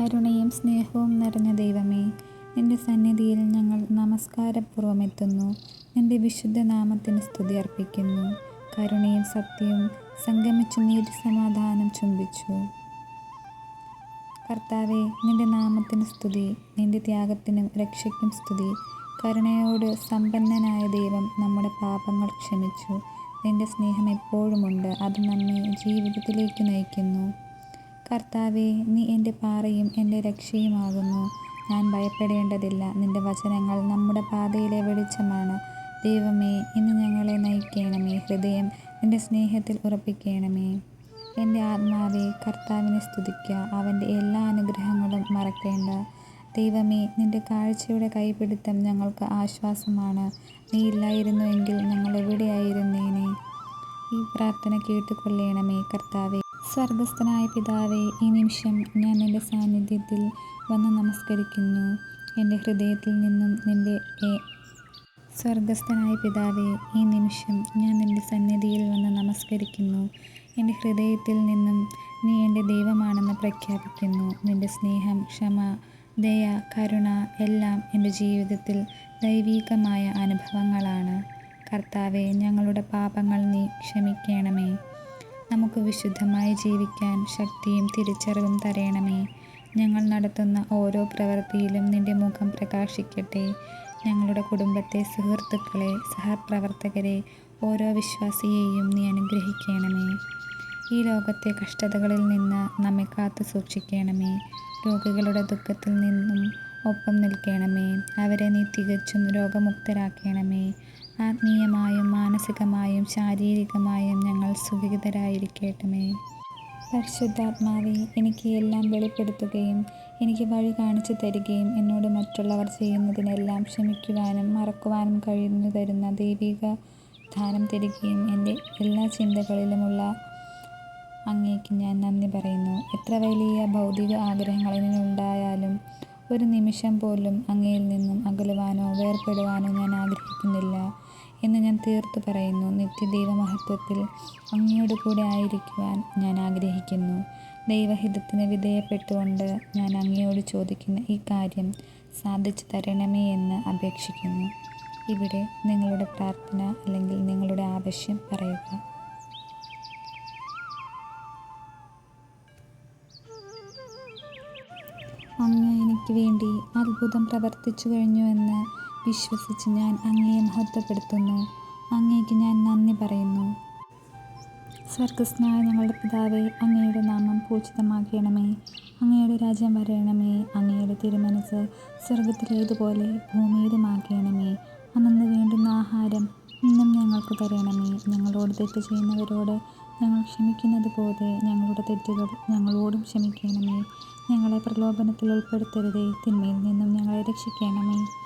കരുണയും സ്നേഹവും നിറഞ്ഞ ദൈവമേ, നിന്റെ സന്നിധിയിൽ ഞങ്ങൾ നമസ്കാരപൂർവം എത്തുന്നു. നിന്റെ വിശുദ്ധ നാമത്തിന് സ്തുതി അർപ്പിക്കുന്നു. കരുണയും സത്യവും സംഗമിച്ചു നീതി സമാധാനം ചുംബിച്ചു. കർത്താവെ നിന്റെ നാമത്തിന് സ്തുതി. നിന്റെ ത്യാഗത്തിനും രക്ഷയ്ക്കും സ്തുതി. കരുണയോട് സമ്പന്നനായ ദൈവം നമ്മുടെ പാപങ്ങൾ ക്ഷമിച്ചു. നിന്റെ സ്നേഹം എപ്പോഴുമുണ്ട്. അത് നമ്മെ ജീവിതത്തിലേക്ക് നയിക്കുന്നു. കർത്താവേ, നീ എന്റെ പാറയും എന്റെ രക്ഷയുമാകുന്നു. ഞാൻ ഭയപ്പെടേണ്ടതില്ല. നിന്റെ വചനങ്ങൾ നമ്മുടെ പാതയിലെ വെളിച്ചമാണ്. ദൈവമേ, ഇന്ന് ഞങ്ങളെ നയിക്കണമേ. ഹൃദയം നിന്റെ സ്നേഹത്തിൽ ഉറപ്പിക്കണമേ. എന്റെ ആത്മാവെ കർത്താവിനെ സ്തുതിക്കുക അവന്റെ എല്ലാ അനുഗ്രഹങ്ങളും മറക്കേണ്ട. ദൈവമേ, നിന്റെ കാഴ്ചയുടെ കൈപിടുത്തം ഞങ്ങൾക്ക് ആശ്വാസമാണ്. നീ ഇല്ലായിരുന്നുവെങ്കിൽ ഞങ്ങൾ എവിടെയായിരുന്നേനെ. ഈ പ്രാർത്ഥന കേട്ടുകൊള്ളണമേ. കർത്താവേ, സ്വർഗസ്ഥനായ പിതാവെ ഈ നിമിഷം ഞാൻ എന്റെ സാന്നിധ്യത്തിൽ വന്ന് നമസ്കരിക്കുന്നു. എന്റെ ഹൃദയത്തിൽ നിന്നും നിന്റെ സ്വർഗസ്ഥനായ പിതാവെ ഈ നിമിഷം ഞാൻ നിന്റെ സന്നിധിയിൽ വന്ന് നമസ്കരിക്കുന്നു. എന്റെ ഹൃദയത്തിൽ നിന്നും നീ എന്റെ ദൈവമാണെന്ന് പ്രഖ്യാപിക്കുന്നു. നിന്റെ സ്നേഹം, ക്ഷമ, ദയ, കരുണ എല്ലാം എന്റെ ജീവിതത്തിൽ ദൈവീകമായ അനുഭവങ്ങളാണ്. കർത്താവെ ഞങ്ങളുടെ പാപങ്ങൾ നീ ക്ഷമിക്കണമേ. നമുക്ക് വിശുദ്ധമായി ജീവിക്കാൻ ശക്തിയും തിരിച്ചറിവും തരയണമേ ഞങ്ങൾ നടത്തുന്ന ഓരോ പ്രവൃത്തിയിലും നിന്റെ മുഖം പ്രകാശിക്കട്ടെ. ഞങ്ങളുടെ കുടുംബത്തെ, സുഹൃത്തുക്കളെ, സഹപ്രവർത്തകരെ, ഓരോ വിശ്വാസിയെയും നീ അനുഗ്രഹിക്കണമേ. ഈ ലോകത്തെ കഷ്ടതകളിൽ നിന്ന് നമ്മെ കാത്തു സൂക്ഷിക്കണമേ രോഗികളുടെ ദുഃഖത്തിൽ നിന്നും ഒപ്പം നിൽക്കണമേ. അവരെ നീ തികച്ചും രോഗമുക്തരാക്കണമേ. ആത്മീയമായും മാനസികമായും ശാരീരികമായും ഞങ്ങൾ സുഖിതരായിരിക്കട്ടുമേ പരിശുദ്ധാത്മാവെ എനിക്ക് എല്ലാം വെളിപ്പെടുത്തുകയും എനിക്ക് വഴി കാണിച്ചു തരികയും എന്നോട് മറ്റുള്ളവർ ചെയ്യുന്നതിനെല്ലാം ക്ഷമിക്കുവാനും മറക്കുവാനും കഴിവുതരുന്ന ദൈവിക ദാനം തരികയും എന്റെ എല്ലാ ചിന്തകളിലുമുള്ള അങ്ങേക്ക് ഞാൻ നന്ദി പറയുന്നു. എത്ര വലിയ ഭൗതിക ആഗ്രഹങ്ങൾ നിന്നുണ്ടായാലും ഒരു നിമിഷം പോലും അങ്ങയിൽ നിന്നും അകലുവാനോ വേർപെടുവാനോ ഞാൻ ആഗ്രഹിക്കുന്നില്ല എന്ന് ഞാൻ തീർത്തു പറയുന്നു. നിത്യദൈവ മഹത്വത്തിൽ അങ്ങയോട് കൂടെ ആയിരിക്കുവാൻ ഞാൻ ആഗ്രഹിക്കുന്നു. ദൈവഹിതത്തിന് വിധേയപ്പെട്ടുകൊണ്ട് ഞാൻ അങ്ങയോട് ചോദിക്കുന്ന ഈ കാര്യം സാധിച്ചു തരണമേ എന്ന് അപേക്ഷിക്കുന്നു. ഇവിടെ നിങ്ങളുടെ പ്രാർത്ഥന അല്ലെങ്കിൽ നിങ്ങളുടെ ആവശ്യം പറയുക. അങ്ങ് എനിക്ക് വേണ്ടി അത്ഭുതം പ്രവർത്തിച്ചു കഴിഞ്ഞുവെന്ന് വിശ്വസിച്ച് ഞാൻ അങ്ങയെ മഹത്വപ്പെടുത്തുന്നു. അങ്ങേക്ക് ഞാൻ നന്ദി പറയുന്നു. സ്വർഗസ്നായ ഞങ്ങളുടെ പിതാവേ, അങ്ങയുടെ നാമം പൂജിതമാക്കണമേ അങ്ങയുടെ രാജ്യം വരയണമേ അങ്ങയുടെ തിരുമനസ് സ്വർഗത്തിലേതുപോലെ ഭൂമിയിലുമാക്കണമേ അന്നന്ന് വേണ്ടുന്ന ആഹാരം ഇന്നും ഞങ്ങൾക്ക് തരണമേ. ഞങ്ങളോട് തെറ്റ് ചെയ്യുന്നവരോട് ഞങ്ങൾ ക്ഷമിക്കുന്നത് പോലെ ഞങ്ങളുടെ തെറ്റുകൾ ഞങ്ങളോടും ക്ഷമിക്കണമേ. ഞങ്ങളെ പ്രലോഭനത്തിൽ ഉൾപ്പെടുത്തരുതേ. തിന്മയിൽ നിന്നും ഞങ്ങളെ രക്ഷിക്കണമേ.